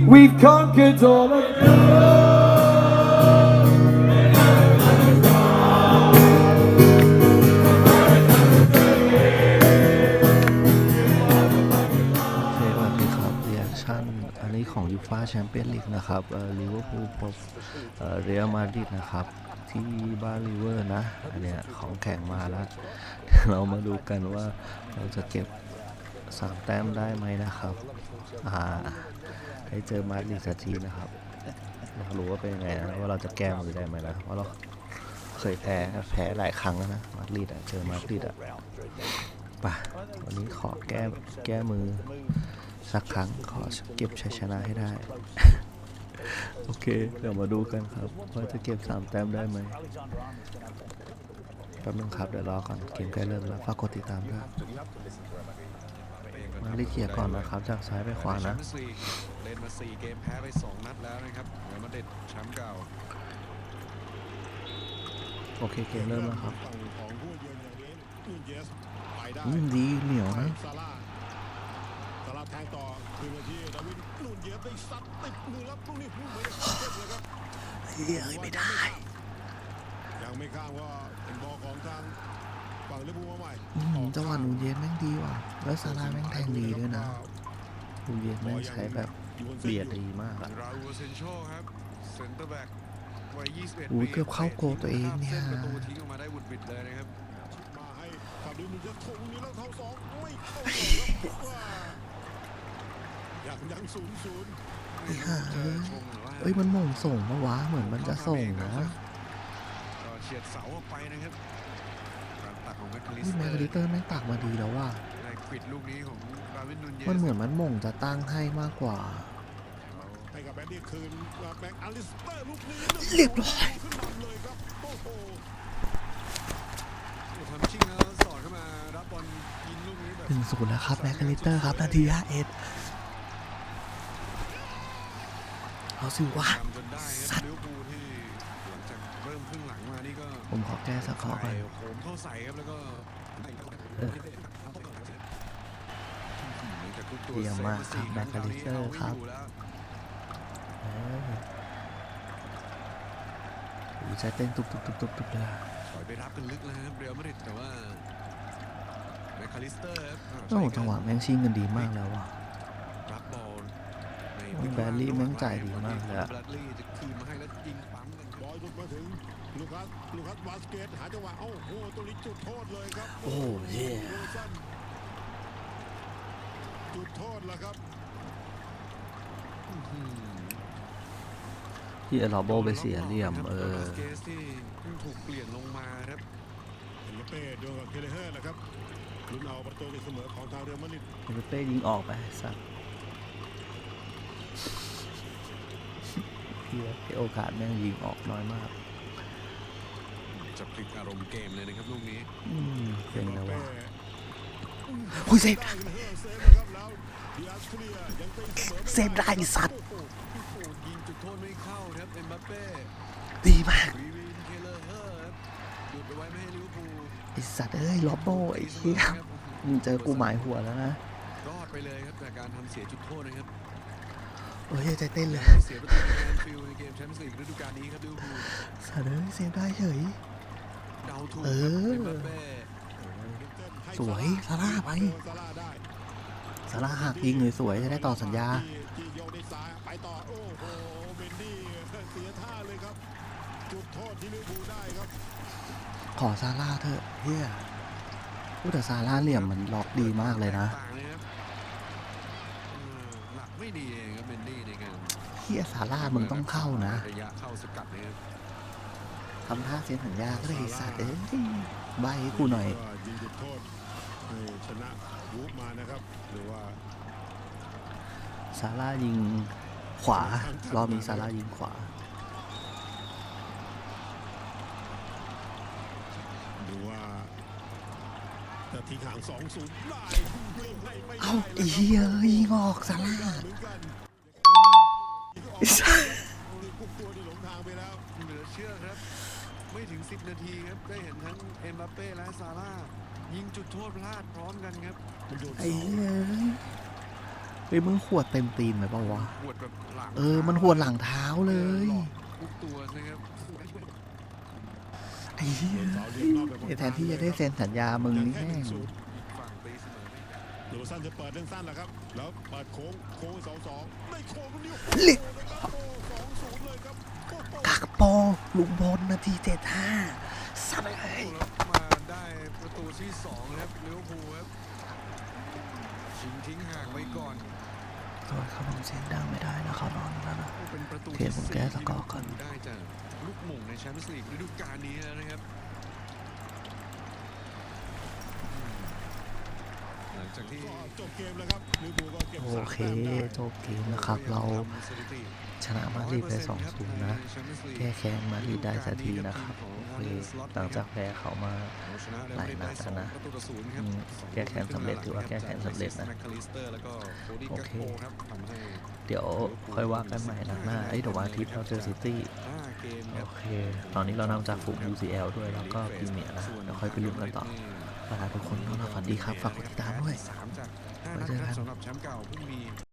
We've conquered all of โอเคสวัสดีครับเรียชั่นอันนี้ของยูฟาแชมเปี้ยนลีกนะครับเอ่อลิเวอร์พูลพบเอ่อเรอัลมาดริดนะครับ ที่บ้านลิเวอร์นะ อันเนี้ยของแข่งมาแล้ว เรามาดูกันว่าเราจะเก็บสามแต้มได้ไหมนะครับ อ่า ให้เจอมาดริดสักทีนะครับอยากรู้ว่าเป็นยังไงนะว่าเราจะแก้มือได้ไหมนะเพราะเราเคยแพ้แพ้หลายครั้งแล้วนะมาดริดอะเจอมาดริดอะป่ะวันนี้ขอแก้แก้มือสักครั้งขอเก็บชัยชนะให้ได้ โอเค เดี๋ยวมาดูกันครับว่าจะเก็บ3แต้มได้ไหมแป๊บนึงครับเดี๋ยวรอก่อนเกมใกล้เริ่มแล้วฝากกดติดตามด้วย มาลิเกียร์ก่อนนะครับ จากซ้ายไปขวานะแชมเปี้ยนส์ลีกเล่นมา4เกมแพ้ไป2นัดแล้วนะครับเรอัลมาดริดแชมป์เก่าโอเคเกมเริ่มแล้วครับฝั่งของผู้เยือนอย่างนี้นูนเยสไปได้อืมดีเหนียวนะซาร่าซาร่าแทงต่อคืนมาที่ดาวินนูนเยสได้ซัดติดมือแล้วลูกนี้เหมือนจะเข้าเส้นเลยครับเฮ้ยไม่ได้ ยังไม่ข้ามก็เป็นบอลของทางฝั่งลิเวอร์พูลมาใหม่ อืม จังหวะหนูเย็นแม่งดีว่ะ แล้วซาร่าแม่งแทงดีด้วยนะหนูเย็นแม่งใช้แบบเบียดดีมากอะราอูเซนโชครับเซนเตอร์แบ็กวัย21อุ้ยปีเกือบเข้าโกตัวเองเนี่ย ประตูทิ้งออกมาได้บุดบิดเลยนะครับมาให้ฟาบินูนเยสทงนี้แล้วเท้าสองไม่เข้าครับว่ายังยังศูนย์ศูนย์ไอ้ห่าเอ้ยชมหรือว่าเอ้ยมันมงส่งปะวะเหมือนมันจะส่งนะเฉียดเสาออกไปนะครับ ของแมคคาลิสนี่เตแมอคร์ลิเตอร์แม่งตักมาดีแล้วว่ะในควิดลูกนี้ของดาวินนูนเยสมันเหมือนมันหม่งจะตั้งให้มากกว่าให้กับแบนดี้คืนกับแบ็กอลิสเตอร์ลูกนี้เรียบร้อยขึ้นนำเลยครับโอ้โหทำชิ่งแล้วสอดเข้ามารับบอลยิงลูกนี้แบบหนึ่งศูนย์แล้วครับแมคคาลิเตอร์ครับนาทีห้าเอ็ดเอาสิวะทำจนได้คสัรับตว์ ริ่มครึ่งหลังมานี่ก็ผมขอแก้สักข้อก่อนโหมเข้าใส่ครับแล้วก็เออเยี่ยมมากครับแมคคาลิสเตอร์ครับเออโอ้ยใจเต้นตุบตุบตุบตุบตุบเลยอะถอยไปรับกันลึกแล้วครับเรอัลมาดริดแต่ว่าแมคคาลิสเตอร์ครับโอ้โหจังหวะแม่งชิงกันดีมากแล้วว่ะ รับบอลใน โอ้ย แบดลี่แม่งจ่ายดีมากเลยอะแบดลี่จะคืนมาให้แล้วยิงปั๊มกันครับบอลหลุดมาถึงลูคัสลูคัสวาสเกตหาจังหวะเอ้าโอ้โหตัวนี้จุดโทษเลยครับโอ้เย่โวิลสันจุดโทษแล้วครับอื้อหือที่เอลอโบไปเสียเหลี่ยมเออบาสเกสที่เพิ่งถูกเปลี่ยนลงมาครับเอ็มบัปเป้ดวลกับเคเลเฮอร์แหละครับลุ้นเอาประตูตีเสมอของทางเรอัลมาดริดเอเปเป้ยิงออกไปสัตว์ เหี้ยโอกาสแม่งยิงออกน้อยมากจะพลิกอารมณ์เกมเลยนะครับลูกนี้อืมเป็นแล้วเป้ว่ะอุ้ยเซฟได้เคเลเฮอร์เซฟนะครับแล้วดิอาสเคลียร์ยังตีเสมอม่เซฟได้ไอ้สัตว์โอ้โหโอ้โหยิงจุดโทษไม่เข้าครับเอ็มบัปเป้ดีมากวีวินเคเลอร์เฮอร์ครับหยุดเอาไว้ไม่ให้ลิเวอร์พูลไอสัตว์เอ้ยลอบโบไอ้เหี้ยมึงเจอกูหมายหัวแล้วนะรอดไปเลยครับจากการทำเสียจุดโทษนะครับ เอ้ยใจเต้นเลยเสียประตูแอนฟิลในเกมแชมเปี้ยนส์ลีกฤดูกาลนี้ครับลิเวอร์พูลสัตว์เอ้ยเซฟได้เฉย เดาถูกเออ เอ็มบัปเป้สวยซาร่าไปซาร่าหักยิงเลยสวยจะได้ต่อสัญญาที่โยกได้ซ้ายไปต่อโอ้โหเบนดี้เสียท่าเลยครับจุดโทษที่ลิเวอร์พูลได้ครับขอซาร่าเถอะเฮียพูดแต่ซาร่าเหลี่ยมมันล็อกดีมากเลยนะ ต่างเลยครับเออหลัก ไม่ดีเองครับเบนดี้ในการเฮียซาร่ามึงต้องเข้านะระยะเข้าสกัดนะครับทำท่าเซ็นสัญญาก็ได้ไอ้สัตว์เอ้ยใบให้กูหน่อย ก็ยิงจุดโทษให้ชนะวูฟมานะครับ หรือว่าซาร่ายิงขวารอบนี้ซาร่ายิงขวาดูว่าจะ ทิ้งห่างสองศูนย์ได้เล่นให้ไม่ได้เอ้าอ้เฮียเอ้ยยิงออกซาร่าเหมือนกันไอ้สัสกุกตัวที่หลงทางไปแล้ว เหลือเชื่อครับ ไม่ถึง 10 นาทีครับ ได้เห็นทั้งเอ็มบัปเป้และซาร่ายิงจุดโทษพลาดพร้อมกันครับมันโดนไอ้เสาเฮียเอ้ยไปฮ้ยมึงขวดเต็มตีนไหมเปล่าวะ หวดแบบหลังเออ มันหัวหลังเท้าเลยทุกตัวนะครับ ไอ้เหี้ยสาวเลี้ยงนอกไปบนแทนที่จะได้เซ็นสัญญามึงนี่แม่งฝั่งตีเสมอไม่ได้หรือว่าสั้นจะเปิดเล่นสั้นแหละครับ แล้วเปิดโค้งโค้งสองสองได้โค้งนิ้วลิโอ้สองศูนย์เลยครับโอ้โหกากโปลุงพลนาทีเจ็ดห้าสับเลยแล้วมาได้ประตูที่สองนะครับลิเวอร์พูลครับชิงทิ้งห่างไว้ก่อน โทษครับผมเสียงดังไม่ได้นะครับนอนแล้วนะเป็นประตูเทียบผมแก้สกอร์ก่อนที่ได้จากลูกหม่งในแชมเปี้ยนส์ลีกฤดูกาลนี้นะครับหลัง จากที่ก็จบเกมแล้วครับลิเวอร์พูลก็เก็บโอสามเคแต้มได้จบเกมนะครับ เราทำสถิติชนะมาดริดไป2-0นะ แก้แค้นมาดริดได้สักทีนะครับโอเคหลังจากแพ้เขามาหลายนัดแล้วนะประตูต่อศูนย์ครับอืมแก้แค้นสำเร็จถือว่าแก้แค้นสำเร็จนะแมคคาลิสเตอร์แล้วก็โคดี้โอกักเคโปครับทำให้เดี๋ยวค่อยว่ากันใหม่นัดหน้าเอ้ยเดี๋ยววันอาทิตย์เราเจอซิตี้ห้าเกมคโอรับเค ตอนนี้เรานำจากฝูง UCL ด้วยแล้วก็พรีเมียร์นะเดี๋ยวค่อยไปลุ้นกันต่อ ลาทุกคนนอนหลับฝันดีครับ ฝากกดติดตามด้วย สามจากห้าไว้นัดเจอคกัรับนสำหรับแชมป์เก่าเพิ่งมี